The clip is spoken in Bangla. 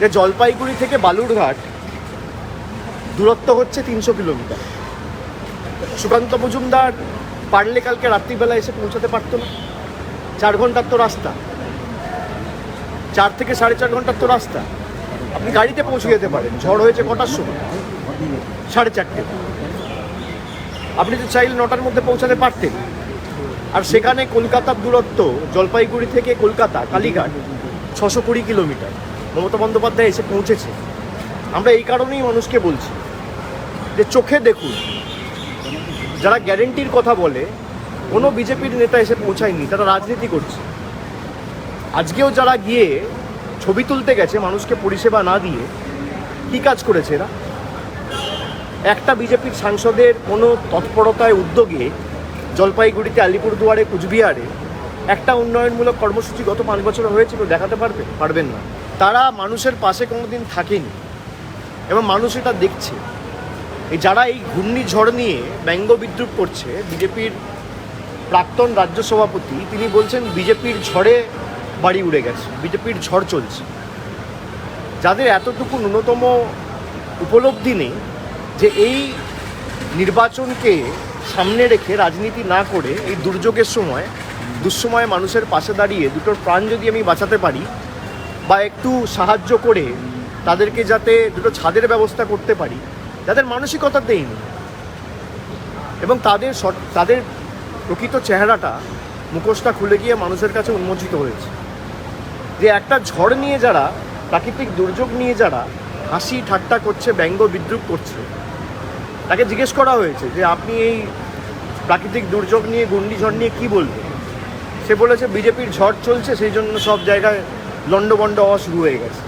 যে জলপাইগুড়ি থেকে বালুরঘাট, দূরত্ব হচ্ছে তিনশো কিলোমিটার। সুকান্ত মজুমদার পারলে কালকে রাত্রিবেলা এসে পৌঁছাতে পারতো না। চার ঘণ্টার তো রাস্তা। চার থেকে সাড়ে চার ঘণ্টার তো রাস্তা। আপনি গাড়িতে পৌঁছে যেতে পারেন। ঝড় হয়েছে কটার সময়? সাড়ে চারটে। আপনি তো চাইলে নটার মধ্যে পৌঁছাতে পারতেন। আর সেখানে কলকাতার দূরত্ব, জলপাইগুড়ি থেকে কলকাতা, কালীঘাট, ছশো কুড়ি কিলোমিটার। মমতা বন্দ্যোপাধ্যায় এসে পৌঁছেছে। আমরা এই কারণেই মানুষকে বলছি যে চোখে দেখুন, যারা গ্যারেন্টির কথা বলে, কোনো বিজেপির নেতা এসে পৌঁছায়নি, তারা রাজনীতি করছে। আজকেও যারা গিয়ে ছবি তুলতে গেছে, মানুষকে পরিষেবা না দিয়ে, কী কাজ করেছে এরা? একটা বিজেপির সাংসদের কোনো তৎপরতায় উদ্যোগে জলপাইগুড়িতে, আলিপুরদুয়ারে, কুচবিহারে একটা উন্নয়নমূলক কর্মসূচি গত পাঁচ বছর হয়েছিল দেখাতে পারবে? পারবেন না। তারা মানুষের পাশে কোনোদিন থাকেনি এবং মানুষ এটা দেখছে। এই যারা এই ঘূর্ণিঝড় নিয়ে ব্যঙ্গ বিদ্রুপ করছে, বিজেপির প্রাক্তন রাজ্য সভাপতি, তিনি বলছেন বিজেপির ঝড়ে বাড়ি উড়ে গেছে, বিজেপির ঝড় চলছে। যাদের এতটুকু ন্যূনতম উপলব্ধি নেই যে এই নির্বাচনকে সামনে রেখে রাজনীতি না করে এই দুর্যোগের সময়, দুঃসময়ে মানুষের পাশে দাঁড়িয়ে দুটোর প্রাণ যদি আমি বাঁচাতে পারি বা একটু সাহায্য করে তাদেরকে যাতে দুটো ছাদের ব্যবস্থা করতে পারি, যাদের মানসিকতা দেয়নি এবং তাদের তাদের প্রকৃত চেহারাটা মুখোশটা খুলে গিয়ে মানুষের কাছে উন্মোচিত হয়েছে। যে একটা ঝড় নিয়ে যারা, প্রাকৃতিক দুর্যোগ নিয়ে যারা হাসি ঠাট্টা করছে, ব্যঙ্গ বিদ্রুপ করছে, তাকে জিজ্ঞেস করা হয়েছে যে আপনি এই প্রাকৃতিক দুর্যোগ নিয়ে ঘূর্ণিঝড় নিয়ে কি বলবেন? সে বলেছে, বিজেপির ঝড় চলছে, সেই জন্য সব জায়গায় লন্ডভন্ড হওয়া শুরু হয়ে গেছে।